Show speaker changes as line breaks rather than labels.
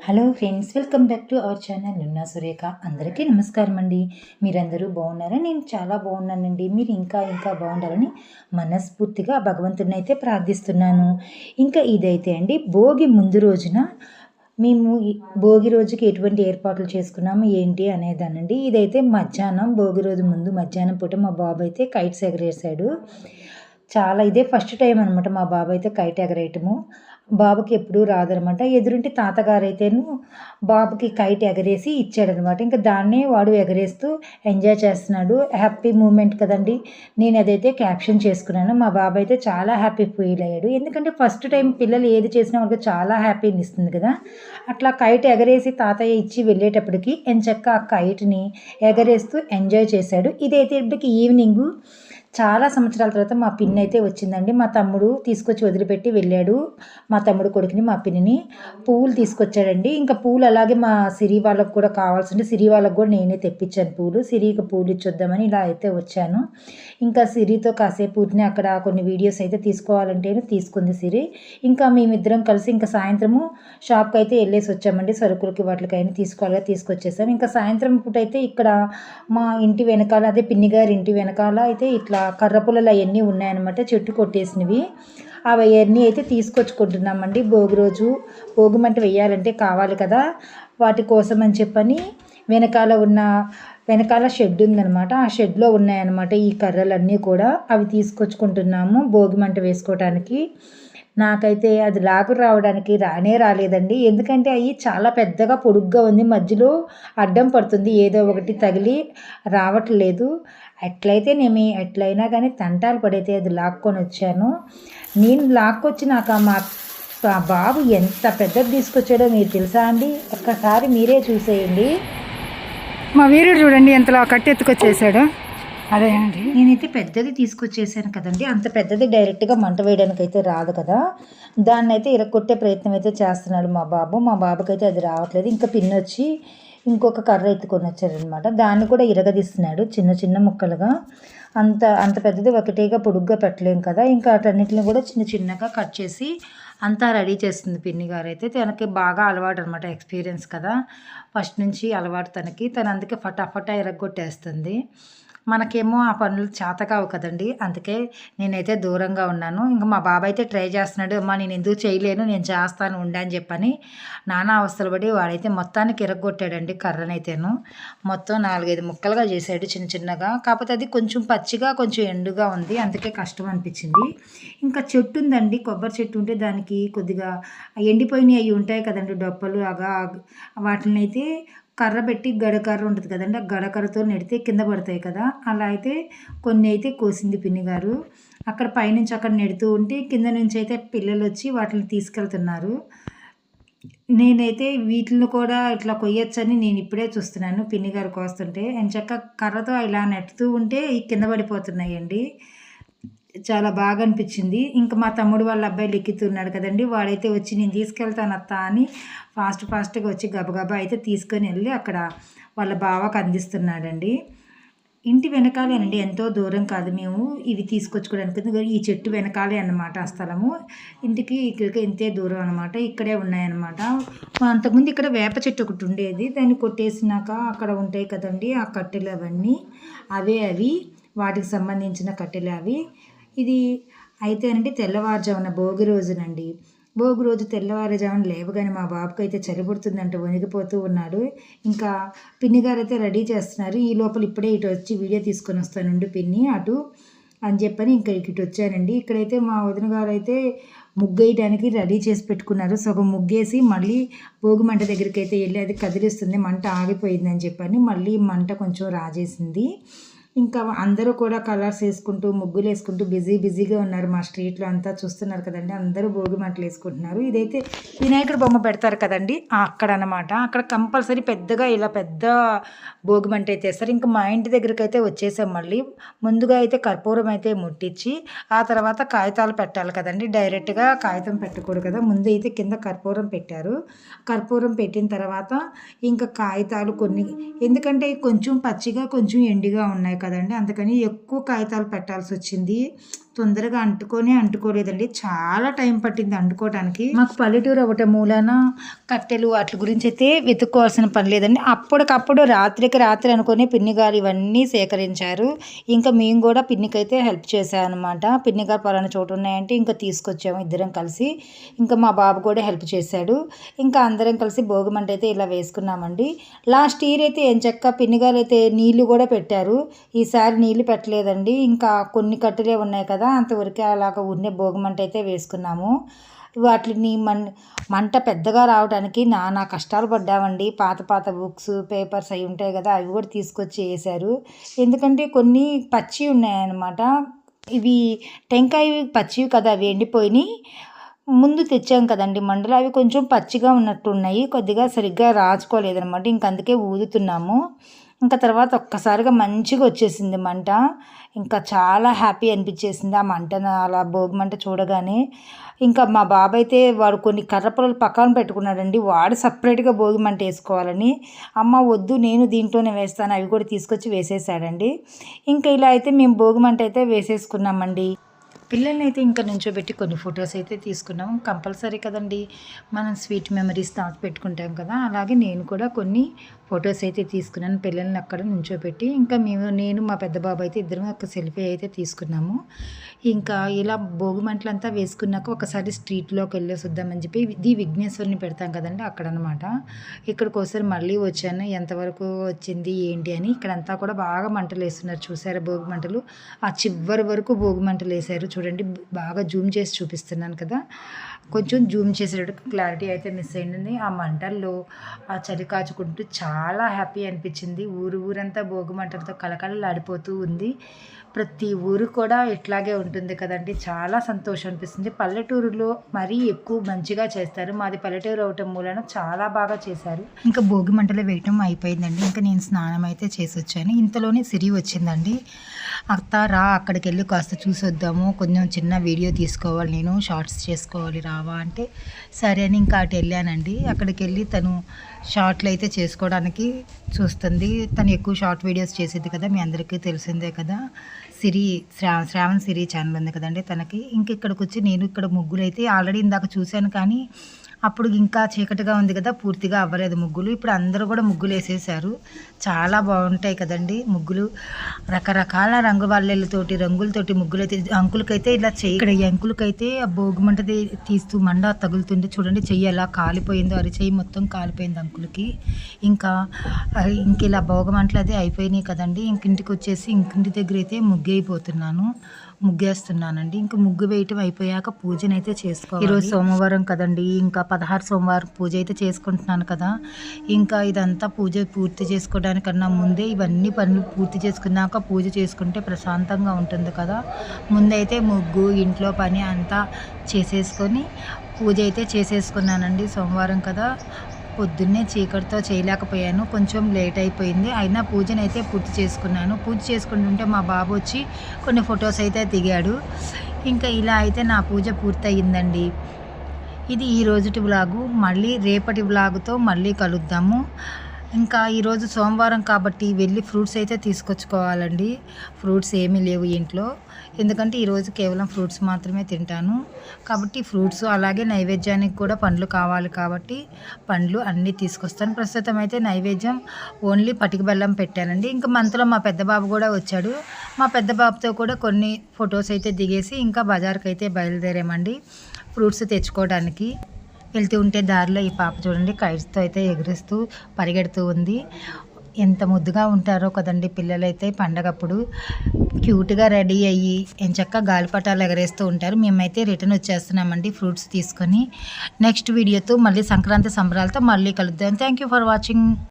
Hello friends welcome back to our channel Nunna Surekha అందరికీ నమస్కారం అండి. మీరందరూ బాగున్నారా? నేను చాలా బాగున్నానండి. మీరు ఇంకా ఇంకా బాగుండాలని మనస్ఫూర్తిగా భగవంతుని అయితే ప్రార్థిస్తున్నాను. ఇంకా ఇదైతే అండి భోగి ముందు రోజున మేము భోగి రోజుకి ఎటువంటి ఏర్పాట్లు చేసుకున్నాము ఏంటి అనేదానండి. ఇదైతే మధ్యాహ్నం భోగి రోజు ముందు మధ్యాహ్నం పూట మా బాబు అయితే కైట్స్ ఎగరేసాడు చాలా ఇదే ఫస్ట్ టైం అనమాట మా బాబు అయితే కైట్ ఎగరేయటము. బాబుకి ఎప్పుడూ రాదనమాట. ఎదురుంటి తాతగారు అయితేను బాబుకి కైట్ ఎగరేసి ఇచ్చాడనమాట. ఇంకా దాన్నే వాడు ఎగరేస్తూ ఎంజాయ్ చేస్తున్నాడు. హ్యాపీ మూమెంట్ కదండి. నేను అదైతే క్యాప్షన్ చేసుకున్నాను. మా బాబు అయితే చాలా హ్యాపీ ఫీల్ అయ్యాడు ఎందుకంటే ఫస్ట్ టైం పిల్లలు ఏది చేసినా వాళ్ళకి చాలా హ్యాపీని ఇస్తుంది కదా. అట్లా కైట్ ఎగరేసి తాతయ్య ఇచ్చి వెళ్ళేటప్పటికి ఎంచక్క ఆ కైట్ని ఎగరేస్తూ ఎంజాయ్ చేశాడు. ఇదైతే ఇప్పటికి ఈవినింగ్ చాలా సంవత్సరాల తర్వాత మా పిన్ని అయితే వచ్చిందండి. మా తమ్ముడు తీసుకొచ్చి వదిలిపెట్టి వెళ్ళాడు. మా తమ్ముడు కొడుకుని మా పిన్నిని పూలు తీసుకొచ్చాడండి. ఇంకా పూలు అలాగే మా సిరి వాళ్ళకు కూడా కావాల్సింది. సిరి వాళ్ళకు కూడా నేనే తెప్పించాను పూలు. సిరికి పూలు ఇచ్చొద్దామని ఇలా అయితే వచ్చాను. ఇంకా సిరితో కాసేపు పూర్తిని అక్కడ కొన్ని వీడియోస్ అయితే తీసుకోవాలంటే తీసుకుంది సిరి. ఇంకా మేమిద్దరం కలిసి ఇంకా సాయంత్రము షాప్కి అయితే వెళ్ళేసి వచ్చామండి. సరుకులకి వాటికైనా తీసుకోవాలిగా తీసుకొచ్చేసాం. ఇంకా సాయంత్రం పూట అయితే ఇక్కడ మా ఇంటి వెనకాల అదే పిన్ని గారి ఇంటి వెనకాల అయితే ఇట్లా కర్ర పుల్లలు అవన్నీ ఉన్నాయన్నమాట చెట్టు కొట్టేసినవి. అవి అవన్నీ అయితే తీసుకొచ్చుకుంటున్నామండి. భోగి రోజు భోగి మంట వేయాలంటే కావాలి కదా. వాటి కోసం అని చెప్పని వెనకాల ఉన్న వెనకాల షెడ్ ఉందనమాట ఆ షెడ్లో ఉన్నాయన్నమాట ఈ కర్రలన్నీ కూడా. అవి తీసుకొచ్చుకుంటున్నాము భోగి మంట వేసుకోవటానికి. నాకైతే అది లాగు రావడానికి రానే రాలేదండి. ఎందుకంటే అవి చాలా పెద్దగా పొడుగ్గా ఉంది. మధ్యలో అడ్డం పడుతుంది. ఏదో ఒకటి తగిలి రావట్లేదు. ఎట్లయితే నేను ఎట్లయినా కానీ తంటాలు పడైతే అది లాక్కొని వచ్చాను. నేను లాక్కొచ్చినాక మా మా బాబు ఎంత పెద్దది తీసుకొచ్చాడో మీరు తెలుసా అండి? ఒక్కసారి మీరే చూసేయండి.
మా వీరుడు చూడండి ఎంతలా కట్టెత్తుకొచ్చేసాడు. అదే అండి.
నేనైతే పెద్దది తీసుకొచ్చేసాను కదండి. అంత పెద్దది డైరెక్ట్గా మంట వేయడానికి అయితే రాదు కదా. దాన్ని అయితే ఇరగొట్టే ప్రయత్నం అయితే చేస్తున్నాడు మా బాబు. మా బాబుకైతే అది రావట్లేదు. ఇంకా పిన్ వచ్చి ఇంకొక కర్ర ఎత్తుకొని వచ్చారనమాట దాన్ని కూడా ఇరగదీస్తున్నాడు చిన్న చిన్న ముక్కలుగా. అంత అంత పెద్దది ఒకటేగా పొడుగ్గా పెట్టలేం కదా. ఇంకా అటన్నిటిని కూడా చిన్న చిన్నగా కట్ చేసి అంతా రెడీ చేస్తుంది పిన్ని గారు అయితే. తనకి బాగా అలవాటు అనమాట ఎక్స్పీరియన్స్ కదా. ఫస్ట్ నుంచి అలవాటు తనకి. తను అందుకే ఫటాఫటా ఇరగొట్టేస్తుంది. మనకేమో ఆ పనులు చేత కావు కదండి. అందుకే నేనైతే దూరంగా ఉన్నాను. ఇంకా మా బాబాయ్ అయితే ట్రై చేస్తున్నాడు అమ్మా నేను ఎందుకు చేయలేను నేను చేస్తాను ఉండని అని చెప్పని నానా అవస్థలు పడి వాడైతే మొత్తానికి ఇరగొట్టాడండి కర్రనైతేను. మొత్తం నాలుగైదు ముక్కలుగా చేశాడు చిన్న చిన్నగా. కాకపోతే అది కొంచెం పచ్చిగా కొంచెం ఎండుగా ఉంది. అందుకే కష్టం అనిపించింది. ఇంకా చెట్టు ఉందండి. కొబ్బరి చెట్టు ఉంటే దానికి కొద్దిగా ఎండిపోయినవి అవి ఉంటాయి కదండి డొప్పలు అగా వాటిని అయితే కర్ర పెట్టి గడకర్ర ఉంటుంది కదండి ఆ గడకర్రతో నెడితే కింద పడతాయి కదా. అలా అయితే కొన్ని అయితే కోసింది పిన్ని గారు. అక్కడ పైనుంచి అక్కడ నెడుతూ ఉంటే కింద నుంచి అయితే పిల్లలు వచ్చి వాటిని తీసుకెళ్తున్నారు. నేనైతే వీటిని కూడా ఇట్లా కొయ్యొచ్చని నేను ఇప్పుడే చూస్తున్నాను పిన్ని గారు కోస్తుంటే. ఎంచక్క కర్రతో ఇలా నెట్టుతూ ఉంటే ఈ కింద పడిపోతున్నాయండి. చాలా బాగా అనిపించింది ఇంకా మా తమ్ముడు వాళ్ళ అబ్బాయి లెక్కుతున్నాడు కదండి. వాడైతే వచ్చి నేను తీసుకెళ్తాను అత్త అని ఫాస్ట్ ఫాస్ట్గా వచ్చి గబగబా అయితే తీసుకొని వెళ్ళి అక్కడ వాళ్ళ బావకు అందిస్తున్నాడండి. ఇంటి వెనకాలేనండి ఎంతో దూరం కాదు మేము ఇవి తీసుకొచ్చుకోవడానికి. ఈ చెట్టు వెనకాలే అన్నమాట ఆ స్థలము. ఇంటికి ఇక్కడికి ఇంతే దూరం అనమాట ఇక్కడే ఉన్నాయన్నమాట. అంతకుముందు ఇక్కడ వేప చెట్టు ఒకటి ఉండేది. దాన్ని కొట్టేసినాక అక్కడ ఉంటాయి కదండి ఆ కట్టెలు అవన్నీ. అవే అవి. వాటికి సంబంధించిన కట్టెలు అవి. ఇది అయితే అండి తెల్లవారుజామున భోగి రోజునండి. భోగి రోజు తెల్లవారుజామున లేవగానే మా బాబుకి అయితే చలి పుడుతుందంటే వణికిపోతూ ఉన్నాడు. ఇంకా పిన్ని గారు అయితే రెడీ చేస్తున్నారు. ఈ లోపల ఇప్పుడే ఇటు వచ్చి వీడియో తీసుకొని వస్తానండి పిన్ని అటు అని చెప్పని ఇంకా ఇటు వచ్చానండి. ఇక్కడైతే మా వదిన గారు అయితే ముగ్గేయడానికి రెడీ చేసి పెట్టుకున్నారు. సగం ముగ్గేసి మళ్ళీ భోగి మంట దగ్గరికి అయితే వెళ్ళి అది కదిలిస్తుంది మంట ఆగిపోయిందని చెప్పని మళ్ళీ మంట కొంచెం రాజేసింది. ఇంకా అందరూ కూడా కలర్స్ వేసుకుంటూ ముగ్గులు వేసుకుంటూ బిజీ బిజీగా ఉన్నారు మా స్ట్రీట్లో అంతా చూస్తున్నారు కదండి. అందరూ భోగి మంటలు వేసుకుంటున్నారు. ఇదైతే వినాయకుడు బొమ్మ పెడతారు కదండి. అక్కడ అనమాట అక్కడ కంపల్సరీ పెద్దగా ఇలా పెద్ద భోగి మంట అయితే వేస్తారు. ఇంకా మా ఇంటి దగ్గరికి అయితే వచ్చేసాం మళ్ళీ. ముందుగా అయితే కర్పూరం అయితే ముట్టించి ఆ తర్వాత కాగితాలు పెట్టాలి కదండి. డైరెక్ట్గా కాగితం పెట్టకూడదు కదా. ముందు అయితే కింద కర్పూరం పెట్టారు. కర్పూరం పెట్టిన తర్వాత ఇంకా కాగితాలు కొన్ని ఎందుకంటే కొంచెం పచ్చిగా కొంచెం ఎండిగా ఉన్నాయి కదండి. అందుకని ఎక్కువ కాగితాలు పెట్టాల్సి వచ్చింది తొందరగా అంటుకొని అంటుకోలేదండి. చాలా టైం పట్టింది అంటుకోవడానికి మాకు పల్లెటూరు అవ్వటం మూలాన కట్టెలు వాటి గురించి అయితే వెతుక్కోవాల్సిన పని లేదండి. అప్పటికప్పుడు రాత్రికి రాత్రి అనుకుని పిన్ని గారు ఇవన్నీ సేకరించారు. ఇంకా మేము కూడా పిన్నికైతే హెల్ప్ చేశాను అనమాట పిన్ని గారు పలానా చోటు ఉన్నాయంటే ఇంకా తీసుకొచ్చాము ఇద్దరం కలిసి. ఇంకా మా బాబు కూడా హెల్ప్ చేశాడు. ఇంకా అందరం కలిసి భోగిమంట అయితే ఇలా వేసుకున్నామండి. లాస్ట్ ఇయర్ అయితే ఏం చెక్క పిన్ని గారు అయితే నీళ్ళు కూడా పెట్టారు. ఈసారి నీళ్ళు పెట్టలేదండి. ఇంకా కొన్ని కట్టెలే ఉన్నాయి కదా అంతవరకే అలాగ ఉన్నే భోగమంట అయితే వేసుకున్నాము. వాటిని మన్ మంట పెద్దగా రావడానికి నానా కష్టాలు పడ్డామండి. పాత పాత బుక్స్ పేపర్స్ అవి ఉంటాయి కదా అవి కూడా తీసుకొచ్చి వేశారు. ఎందుకంటే కొన్ని పచ్చి ఉన్నాయన్నమాట. ఇవి టెంకాయ పచ్చివి కదా అవి ఎండిపోయినాయి. ముందు తెచ్చాం కదండి మండలు. అవి కొంచెం పచ్చిగా ఉన్నట్టు ఉన్నాయి కొద్దిగా సరిగ్గా రాచుకోలేదనమాట ఇంకందుకే ఊదుతున్నాము. ఇంకా తర్వాత ఒక్కసారిగా మంచిగా వచ్చేసింది మంట. ఇంకా చాలా హ్యాపీ అనిపించేసింది ఆ మంటను. అలా భోగి మంట చూడగానే ఇంకా మా బాబాయ్ అయితే వాడు కొన్ని కర్రపొలలు పక్కన పెట్టుకున్నాడండి. వాడు సపరేట్గా భోగి మంట వేసుకోవాలని. అమ్మ వద్దు నేను దీంట్లోనే వేస్తాను. అవి కూడా తీసుకొచ్చి వేసేసాడండి. ఇంకా ఇలా అయితే మేము భోగి మంట అయితే వేసేసుకున్నామండి. పిల్లల్ని అయితే ఇంకా నుంచోబెట్టి కొన్ని ఫొటోస్ అయితే తీసుకున్నాం. కంపల్సరీ కదండి మనం స్వీట్ మెమరీస్ దాచి పెట్టుకుంటాం కదా. అలాగే నేను కూడా కొన్ని ఫొటోస్ అయితే తీసుకున్నాను. పిల్లల్ని అక్కడ నుంచోబెట్టి ఇంకా మేము నేను మా పెద్ద బాబు అయితే ఇద్దరం ఒక సెల్ఫీ అయితే తీసుకున్నాము. ఇంకా ఇలా భోగి మంటలంతా వేసుకున్నాక ఒకసారి స్ట్రీట్లోకి వెళ్ళేసి వద్దామని చెప్పి ఇది విఘ్నేశ్వరిని పెడతాం కదండి అక్కడ అనమాట ఇక్కడికి ఒకసారి మళ్ళీ వచ్చాను. ఎంతవరకు వచ్చింది ఏంటి అని ఇక్కడంతా కూడా బాగా మంటలు వేస్తున్నారు చూసారా భోగి మంటలు ఆ చివరి వరకు భోగి మంటలు వేశారు చూడండి బాగా జూమ్ చేసి చూపిస్తున్నాను కదా. కొంచెం జూమ్ చేసేటట్టు క్లారిటీ అయితే మిస్ అయింది. ఆ మంటల్లో ఆ చలి కాచుకుంటూ చాలా చాలా హ్యాపీ అనిపించింది. ఊరు ఊరంతా భోగి మంటలతో కలకలలాడిపోతూ ఉంది. ప్రతి ఊరు కూడా ఇట్లాగే ఉంటుంది కదండి. చాలా సంతోషం అనిపిస్తుంది. పల్లెటూరులో మరీ ఎక్కువ మంచిగా చేస్తారు. మాది పల్లెటూరు అవటం మూలన చాలా బాగా చేశారు. ఇంకా భోగి మంటలు వేయటం అయిపోయిందండి. ఇంకా నేను స్నానం అయితే చేసి వచ్చాను ఇంతలోనే సిరి వచ్చిందండి. అత్త రా అక్కడికి వెళ్ళి కాస్త చూసి వద్దాము కొంచెం చిన్న వీడియో తీసుకోవాలి నేను. షార్ట్స్ చేసుకోవాలి రావా అంటే. సరే అని ఇంకా అటు వెళ్ళానండి. అక్కడికి వెళ్ళి తను షార్ట్లు అయితే చేసుకోవడానికి చూస్తుంది. తను ఎక్కువ షార్ట్ వీడియోస్ చేసేది కదా మీ అందరికీ తెలిసిందే కదా. సిరి శ్రా శ్రావణ్ సిరి ఛానల్ ఉంది కదండి తనకి. ఇంక ఇక్కడికి వచ్చి నేను ఇక్కడ ముగ్గురు అయితే ఆల్రెడీ ఇందాక చూశాను కానీ అప్పుడు ఇంకా చీకటిగా ఉంది కదా పూర్తిగా అవ్వలేదు ముగ్గులు. ఇప్పుడు అందరూ కూడా ముగ్గులు వేసేసారు చాలా బాగుంటాయి కదండి ముగ్గులు. రకరకాల రంగు వాళ్ళతోటి రంగులతోటి ముగ్గులు అయితే అంకులకైతే ఇలా చెయ్యి ఇక్కడ అంకులకైతే ఆ భోగి మంట తీ- తీస్తూ మండ తగులుతుంటే చూడండి చెయ్యి ఎలా కాలిపోయిందో అరి చెయ్యి మొత్తం కాలిపోయింది అంకులకి. ఇంకా ఇంక ఇలా భోగి మంటలు అయిపోయినాయి కదండి. ఇంకింటికి వచ్చేసి ఇంకింటి దగ్గర అయితే ముగ్గు అయిపోతున్నాను ముగ్గేస్తున్నానండి. ఇంకా ముగ్గు వేయటం అయిపోయాక పూజనైతే చేసుకోవాలి. ఈరోజు సోమవారం కదండి. ఇంకా పదహారు సోమవారం పూజ అయితే చేసుకుంటున్నాను కదా. ఇంకా ఇదంతా పూజ పూర్తి చేసుకోవడానికన్నా ముందే ఇవన్నీ పనులు పూర్తి చేసుకున్నాక పూజ చేసుకుంటే ప్రశాంతంగా ఉంటుంది కదా. ముందైతే ముగ్గు ఇంట్లో పని అంతా చేసేసుకొని పూజ అయితే చేసేసుకున్నానండి సోమవారం కదా. పొద్దున్నే చీకటితో చేయలేకపోయాను. కొంచెం లేట్ అయిపోయింది. అయినా పూజనైతే పూర్తి చేసుకున్నాను. పూజ చేసుకుంటుంటే మా బాబు వచ్చి కొన్ని ఫొటోస్ అయితే దిగాడు. ఇంకా ఇలా అయితే నా పూజ పూర్తయిందండి. ఇది ఈ రోజుటి వ్లాగు. మళ్ళీ రేపటి వ్లాగుతో మళ్ళీ కలుద్దాము. ఇంకా ఈరోజు సోమవారం కాబట్టి వెళ్ళి ఫ్రూట్స్ అయితే తీసుకొచ్చుకోవాలండి. ఫ్రూట్స్ ఏమీ లేవు ఇంట్లో. ఎందుకంటే ఈరోజు కేవలం ఫ్రూట్స్ మాత్రమే తింటాను. కాబట్టి ఫ్రూట్స్ అలాగే నైవేద్యానికి కూడా పండ్లు కావాలి కాబట్టి పండ్లు అన్నీ తీసుకొస్తాను. ప్రస్తుతం అయితే నైవేద్యం ఓన్లీ పటిక బెల్లం పెట్టానండి. ఇంకా మంతలో మా పెద్ద బాబు కూడా వచ్చాడు. మా పెద్ద బాబుతో కూడా కొన్ని ఫొటోస్ అయితే దిగేసి ఇంకా బజార్కి అయితే బయలుదేరామండి. ఫ్రూట్స్ తెచ్చుకోవడానికి. వెళ్తూ ఉంటే దారిలో ఈ పాప చూడండి కైట్స్తో అయితే ఎగురుస్తూ పరిగెడుతూ ఉంది. ఎంత ముద్దుగా ఉంటారో కదండి పిల్లలైతే పండగప్పుడు. క్యూట్గా రెడీ అయ్యి ఎంచక్క గాలిపటాలు ఎగరేస్తూ ఉంటారు. మేమైతే రిటర్న్ వచ్చేస్తున్నామండి ఫ్రూట్స్ తీసుకొని. నెక్స్ట్ వీడియోతో మళ్ళీ సంక్రాంతి సంబరాలతో మళ్ళీ కలుద్దాం. Thank you for watching.